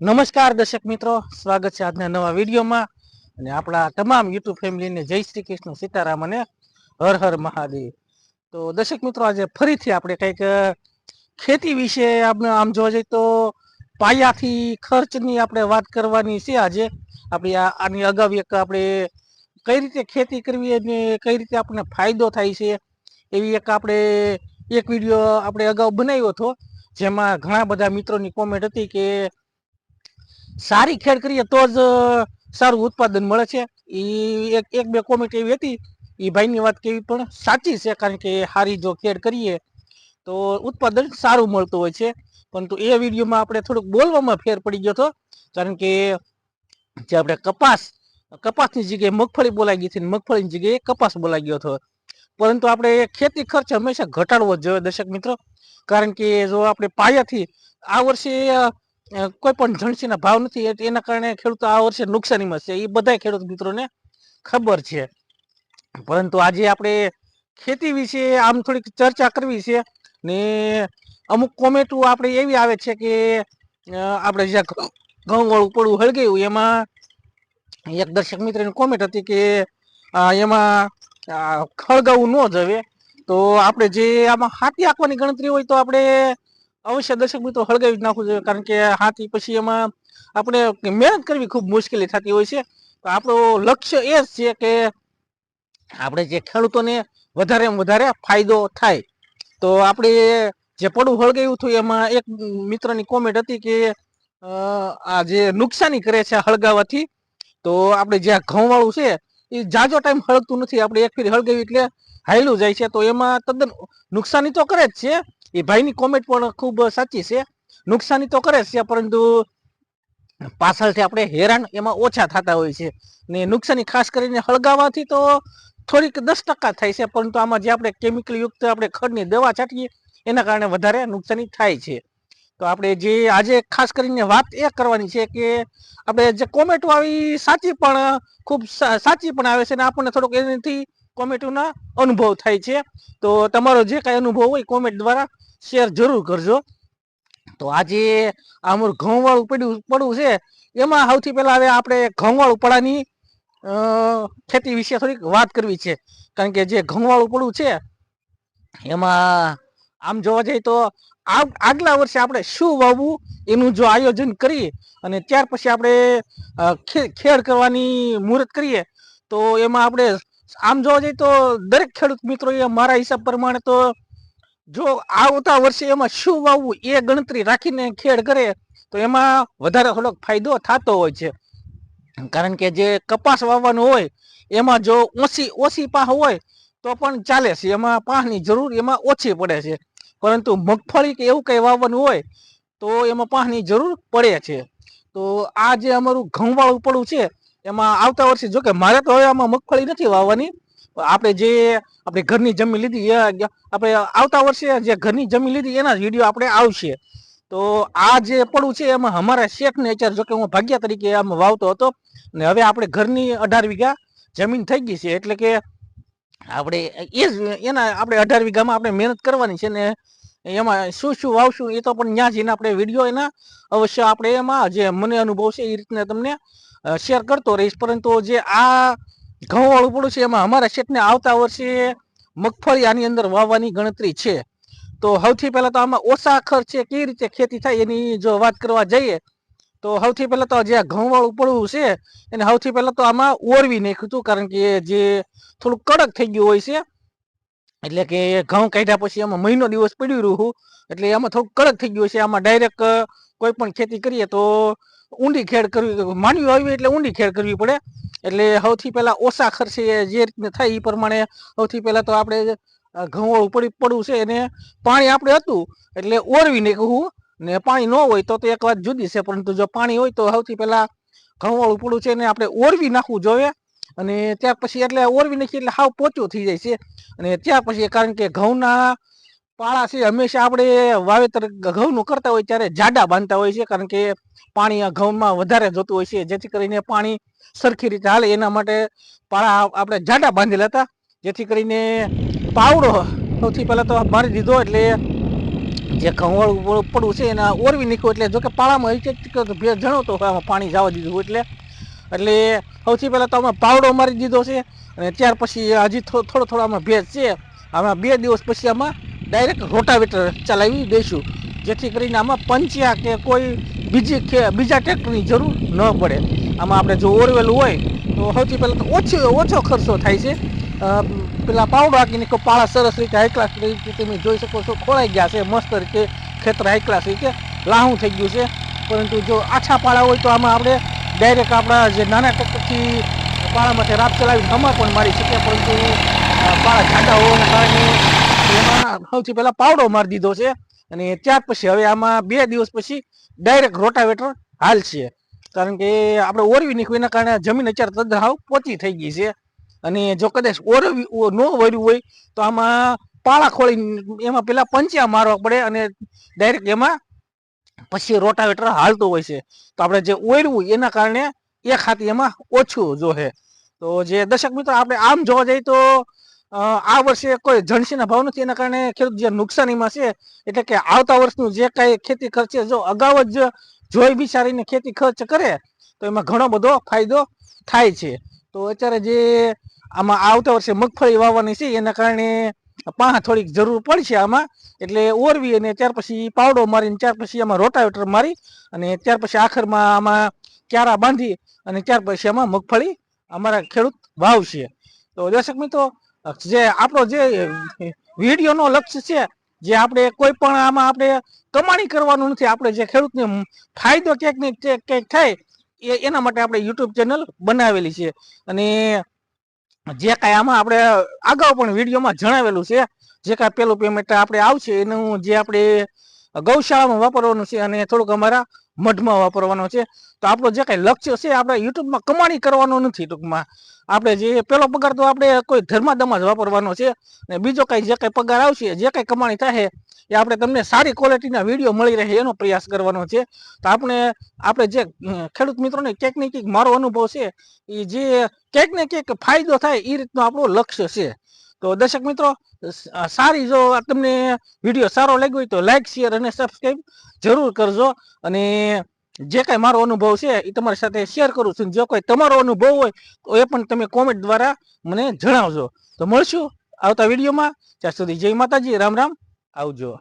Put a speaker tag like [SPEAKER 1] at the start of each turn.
[SPEAKER 1] નમસ્કાર દર્શક મિત્રો, સ્વાગત છે આજના નવા વિડીયોમાં. અને આપણા તમામ યુટ્યુબ ફેમિલીને જય શ્રી કૃષ્ણ, સીતારામ અને હર હર મહાદેવ. તો દર્શક મિત્રો, આજે ફરીથી આપણે કંઈક ખેતી વિશે આપણે આમ જોવા જઈએ તો પાયાથી ખર્ચની આપણે વાત કરવાની છે આજે. આપણે આની અગાઉ એક આપણે કઈ રીતે ખેતી કરવી અને કઈ રીતે આપણને ફાયદો થાય છે, એવી એક આપણે, એક વીડિયો આપણે અગાઉ બનાવ્યો હતો. જેમાં ઘણા બધા મિત્રોની કોમેન્ટ હતી કે સારી ખેડ કરીએ તો જ સારું ઉત્પાદન મળે છે. એ એક એક, બે કોમેન્ટ એવી હતી એ ભાઈની વાત કેવી પણ સાચી છે, કારણ કે સારી જો ખેડ કરીએ તો ઉત્પાદન સારું મળતું હોય છે. પરંતુ એ વિડીયોમાં આપણે થોડુંક બોલવામાં ફેર પડી ગયો હતો, કારણ કે જે આપણે કપાસ, કપાસની જગ્યાએ મગફળી બોલાઈ ગઈ હતી મગફળીની જગ્યાએ કપાસ બોલાઈ ગયો હતો. પરંતુ આપણે ખેતી ખર્ચ હંમેશા ઘટાડવો જ જોઈએ, દર્શક મિત્રો. કારણ કે જો આપણે પાયાથી આ વર્ષે કોઈ પણ જણસીના ભાવ નથી એના કારણે ખેડૂતો આ વર્ષે નુકસાનીમાં છે. એ બધા ખેડૂત મિત્રોને ખબર છે. પરંતુ આજે આપણે ખેતી વિશે આમ થોડીક ચર્ચા કરવી છે ને અમુક કોમેન્ટો આપણે એવી આવે છે કે આપણે જ્યાં ઘઉં ઘઉંવાળું પડવું હળગાયું, એમાં એક દર્શક મિત્રની કોમેન્ટ હતી કે એમાં ખળગાવું ન જવે. તો આપણે જે આમાં હાથી આંકવાની ગણતરી હોય તો આપણે અવશ્ય દર્શક મિત્રો હળગાવી જ નાખવું જોઈએ, કારણ કે હાથી પછી એમાં આપણે મહેનત કરવી ખૂબ મુશ્કેલી થતી હોય છે. તો આપણું લક્ષ્ય એ જ છે કે આપણે જે ખેડૂતોને વધારે વધારે ફાયદો થાય. તો આપણે જે પડું હળગાવ્યું હતું એમાં એક મિત્રની કોમેન્ટ હતી કે આ જે નુકસાની કરે છે હળગાવવાથી તો આપણે જે ઘઉંવાળું છે, એ જાજો ટાઈમ હળગતું નથી. આપણે એક ફેર હળગાવી એટલે હાયલું જાય છે. તો એમાં તદ્દન નુકસાની તો કરે જ છે એ ભાઈની કોમેન્ટ પણ ખૂબ સાચી છે. નુકસાની તો કરે છે, પરંતુ પાછળથી આપણે હેરાન એમાં ઓછા થતા હોય છે. ને નુકસાની ખાસ કરીને હળગાવવાથી તો થોડીક દસ ટકા થાય છે, પરંતુ આમાં જે આપણે કેમિકલ યુક્ત આપણે ખડની દવા છાંટીએ, એના કારણે વધારે નુકસાની થાય છે. તો આપણે જે આજે ખાસ કરીને વાત એ કરવાની છે કે આપણે જે કોમેન્ટો આવી સાચી પણ ખૂબ સાચી પણ આવે છે અને આપણને થોડુંક એનાથી કોમેન્ટોના અનુભવ થાય છે. તો તમારો જે કાંઈ અનુભવ હોય કોમેન્ટ દ્વારા શેર જરૂર કરજો. તો આજે આ અમારું ઘઉંવાળું પડ્યું, પડવું છે. એમાં સૌથી પહેલાં હવે આપણે ઘઉંવાળું પડાની ખેતી વિશે થોડીક વાત કરવી છે. કારણ કે જે ઘઉંવાળું પડવું છે, એમાં આમ જોવા જઈએ તો આગલા વર્ષે આપણે શું વાવવું એનું જો આયોજન કરી અને ત્યાર પછી આપણે ખેડ કરવાની મુહૂર્ત કરીએ, તો એમાં આપણે આમ જોવા જઈએ તો દરેક ખેડૂત મિત્રો એ મારા હિસાબ પ્રમાણે તો જો આવતા વર્ષે એમાં શું વાવવું એ ગણતરી રાખીને ખેડ કરે તો એમાં વધારે થોડોક ફાયદો થતો હોય છે. કારણ કે જે કપાસ વાવવાનું હોય, એમાં જો ઓછી ઓછી પાહ હોય તો પણ ચાલે છે. એમાં પાહની જરૂર એમાં ઓછી પડે છે. પરંતુ મગફળી કે એવું કંઈ વાવવાનું હોય તો એમાં પાહની જરૂર પડે છે. તો આ જે અમારું ઘઉંવાળું પડવું છે એમાં આવતા વર્ષે જોકે મારે તો હવે આમાં મગફળી નથી વાવવાની. આપણે જે આપણે ઘરની જમીન લીધી એ આપણે આવતા વર્ષે જે ઘરની જમીન લીધી એના જ વીડિયો આપણે આવશે. તો આ જે પડું છે એમાં અમારા શેઠને અત્યારે જોકે હું ભાગ્યા તરીકે આમ વાવતો હતો ને હવે આપણે ઘરની અઢાર વીઘા જમીન થઈ ગઈ છે એટલે કે આપણે એ જ એના આપણે અઢાર વીઘામાં આપણે મહેનત કરવાની છે ને એમાં શું શું વાવશું એ તો પણ ત્યાં જઈને આપણે વીડિયો એના અવશ્ય આપણે એમાં જે મને અનુભવ છે એ રીતના તમને શેર કરતો રહીશ. પરંતુ જે આ ઘઉંવાળું પડું છે, એમાં અમારા શેઠને આવતા વર્ષે મગફળી આની અંદર વાવવાની ગણતરી છે. તો સૌથી પહેલાં તો આમાં ઓછા ખર્ચે કેવી રીતે ખેતી થાય એની જો વાત કરવા જઈએ, તો સૌથી પહેલાં તો જે ઘઉંવાળું પડવું છે, એને સૌથી પહેલાં તો આમાં ઓરવી નાખ્યું હતું. કારણ કે જે થોડું કડક થઈ ગયું હોય છે. એટલે કે ઘઉં કાઢ્યા પછી એમાં મહિનો દિવસ પડ્યું રહ્યું. એટલે એમાં થોડું કડક થઈ ગયું છે. આમાં ડાયરેક્ટ કોઈ પણ ખેતી કરીએ તો ઊંડી ખેડ કરવી માનવી આવી એટલે ઊંડી ખેડ કરવી પડે. એટલે સૌથી પહેલા ઓછા ખર્ચે જે રીતને થાય એ પ્રમાણે સૌથી પહેલા તો આપણે ઘઉંવાળું ઘઉં પડી, પડવું છે એને પાણી આપણે હતું એટલે ઓરવી નાખ્યું ને પાણી ન હોય તો એક વાત જુદી છે, પરંતુ જો પાણી હોય તો સૌથી પહેલા ઘઉંવાળું પડવું છે એને આપણે ઓરવી નાખવું જોઈએ અને ત્યાર પછી એટલે ઓરવી નાખીએ એટલે હાવ પોચું થઈ જાય છે. અને ત્યાર પછી કારણ કે ઘઉંના પાળા છે. હંમેશા આપણે વાવેતર ઘઉંનું કરતા હોય ત્યારે જાડા બાંધતા હોય છે, કારણ કે પાણી ઘઉંમાં વધારે જોતું હોય છે. જેથી કરીને પાણી સરખી રીતે હાલે. એના માટે પાળા આપણે જાડા બાંધેલા હતા. જેથી કરીને પાવડો સૌથી પહેલાં તો મારી દીધો એટલે જે ઘઉંવાળું પડવું છે એના ઓરવી નાખ્યું. એટલે જો કે પાળામાં એક એક ભેજ જણાવતો આમાં પાણી જવા દીધું એટલે. એટલે સૌથી પહેલાં તો અમે પાવડો મારી દીધો છે અને ત્યાર પછી હજી થોડો થોડો આમાં ભેજ છે. આમાં બે દિવસ પછી આમાં ડાયરેક્ટ રોટાવેટર ચલાવી દઈશું. જેથી કરીને આમાં પંચ્યા કે કોઈ બીજી બીજા ટ્રેક્ટરની જરૂર ન પડે. આમાં આપણે જો ઓરવેલું હોય, તો સૌથી પહેલાં તો ઓછો ઓછો ખર્ચો થાય છે. પેલા પાવડો હાકીને પાળા સરસ રીતે હાઈ ક્લાસ રીતે તમે જોઈ શકો છો, ખોળાઈ ગયા છે, મસ્ત રીતે ખેતર હાઈ ક્લાસ રીતે લાહું થઈ ગયું છે. પરંતુ જો આછા પાળા હોય, તો આમાં આપણે ડાયરેક્ટ આપણા જે નાના ટ્રેક્ટરથી પાળામાંથી રાત ચલાવી હમા પણ મારી શકીએ. પરંતુ પાળા જાડા હોવાના કારણે એમાં સૌથી પહેલા પાવડો મારી દીધો છે અને ત્યાર પછી હવે આમાં બે દિવસ પછી ડાયરેક્ટ રોટાવેટર હાલશે કારણ કે આપણે ઓરવી નીકળ્યું એના કારણે જમીન અત્યારે તદ્દન હાવ પોચી થઈ ગઈ છે. અને જો કદાચ ઓરવી ન વર્યું હોય, તો આમાં પાળા ખોળી એમાં પેલા પંચ્યા મારવા પડે અને ડાયરેક્ટ એમાં પછી રોટાવેટર હાલતું હોય છે. તો આપણે જે ઓરવું એના કારણે એ ખાતી એમાં ઓછું જોહે તો જે દર્શક મિત્રો, આપણે આમ જોવા જઈએ તો આ વર્ષે કોઈ જણસીના ભાવ નથી. એના કારણે ખેડૂત જે નુકસાનીમાં છે, એટલે કે આવતા વર્ષનું જે કાંઈ ખેતી ખર્ચ, જો અગાઉ જ જોઈ વિચારીને ખેતી ખર્ચ કરે, તો એમાં ઘણો બધો ફાયદો થાય છે. તો અત્યારે જે આમાં આવતા વર્ષે મગફળી વાવવાની છે, એના કારણે પાહ થોડીક જરૂર પડશે આમાં. એટલે ઓરવી અને ત્યાર પછી પાવડો મારીને, ત્યાર પછી આમાં રોટાવેટર મારી અને ત્યાર પછી આખરમાં આમાં ક્યારા બાંધી અને ત્યાર પછી આમાં મગફળી અમારા ખેડૂત વાવશે. તો દર્શક મિત્રો જે આપણો જે વિડીયોનો લક્ષ્ય છે, જે આપણે કોઈ પણ આમાં આપણે કમાણી કરવાનું નથી, આપણે જે ખેડૂતને ફાયદો ક્યાંક ને ક્યાંક થાય એના માટે આપણે યુટ્યુબ ચેનલ બનાવેલી છે. અને જે કાંઈ આમાં આપણે અગાઉ પણ વિડીયોમાં જણાવેલું છે, જે કાંઈ પેલું પેમેન્ટ આપણે આવશે, એનું જે આપણે ગૌશાળામાં વાપરવાનું છે અને થોડુંક અમારા મઢમાં વાપરવાનો છે, તો આપણો જે કાંઈ લક્ષ્ય છે, આપણે યુટ્યુબમાં કમાણી કરવાનો નથી ટૂંકમાં. આપણે જે પેલો પગાર તો આપણે કોઈ ધર્માદમાં જ વાપરવાનો છે. ને બીજો કાંઈ જે કાંઈ પગાર આવશે, જે કાંઈ કમાણી થાય, એ આપણે તમને સારી ક્વોલિટીના વીડિયો મળી રહે એનો પ્રયાસ કરવાનો છે. તો આપણે આપણે જે ખેડૂત મિત્રોને ક્યાંક ને મારો અનુભવ છે, એ જે ક્યાંક ને ક્યાંક ફાયદો થાય એ રીતનો આપણો લક્ષ્ય છે. તો દર્શક મિત્રો સારી જો તમને વીડિયો સારો લાગ્યો હોય તો લાઈક શેર અને સબસ્ક્રાઈબ જરૂર કરજો. અને જે કાંઈ મારો અનુભવ છે, એ તમારી સાથે શેર કરું છું. જો કોઈ તમારો અનુભવ હોય, તો એ પણ તમે કોમેન્ટ દ્વારા મને જણાવજો. તો મળશું આવતા વિડીયોમાં. ત્યાં સુધી જય માતાજી, રામ રામ. આવજો.